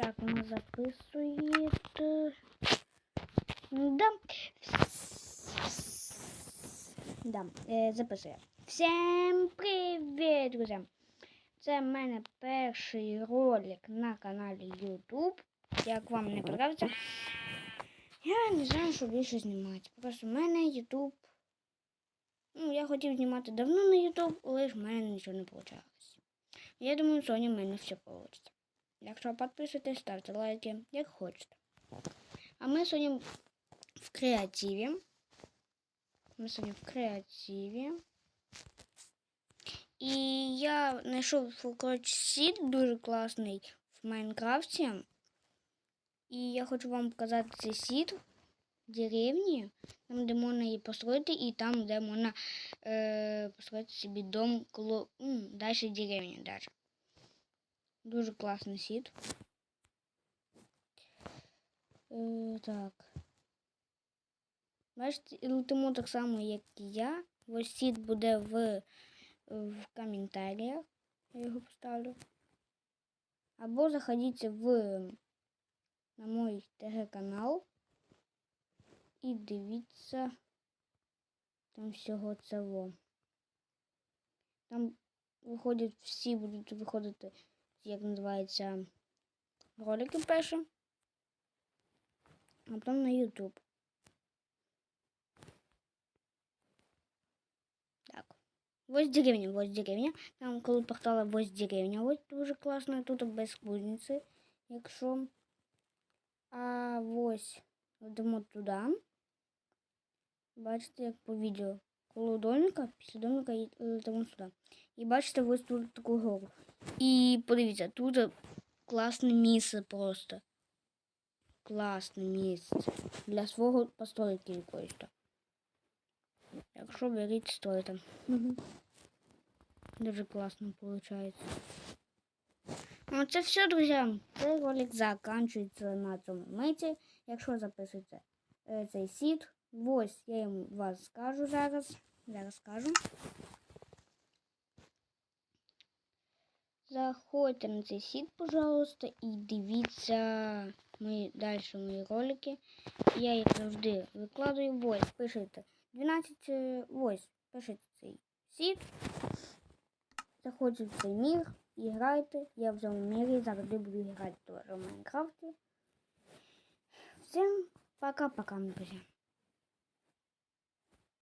Так, вона записує. Да. Да, е, записує. Всім привіт, друзі! Це в мене перший ролик на каналі YouTube. Як вам не подобається, я не знаю, що більше знімати. Просто в мене YouTube. Ну, я хотів знімати давно на YouTube, але ж в мене нічого не вийшло. Я думаю, сьогодні в мене все вийде. Якщо підписуйтесь, ставте лайки, як хочете. А ми сьогодні в креативі. Ми сьогодні в креативі. І я знайшов сіт дуже класний в Майнкрафті. І я хочу вам показати цей сіт в деревні, там, де можна її построїти, і там, де можна е, построїти собі дом коло далі деревні. Даже. Дуже класний сіт. Е, так. Бачите, летимо так само, як і я. Ось сіт буде в, в коментарях. Я його поставлю. Або заходіть в на мой ТГ-канал і дивіться там всього цього. Там виходять всі будуть виходити, як називається, ролики перші, а потім на YouTube. Так. Ось деревня, ось деревня. Там, коли портала ось деревня, ось дуже класно, тут без кузниці, якщо. А ось йдемо туди. Бачите, як по відео. Коло домика, після домика йдемо сюди. І бачите, ось тут таку гору. І подивіться, тут класне місце просто. Класне місце. Для свого постройки якоїсь. Якщо беріть, стойте. Дуже класно виходить. Ну, це все, друзі. Цей ролик закінчується на цьому миті. Якщо записуєте е, цей сіт, ось я їм вас скажу зараз. Зараз скажу. Заходьте на цей сіт, пожалуйста, і дивіться мої далі мої ролики. Я їх завжди викладаю. Ось, пишете 12, е, ось, пишете цей сіт. Заходьте в цей мір і грайте. Я в цьому мірі завжди буду грати в Майнкрафті. Всім пока-пока, друзі.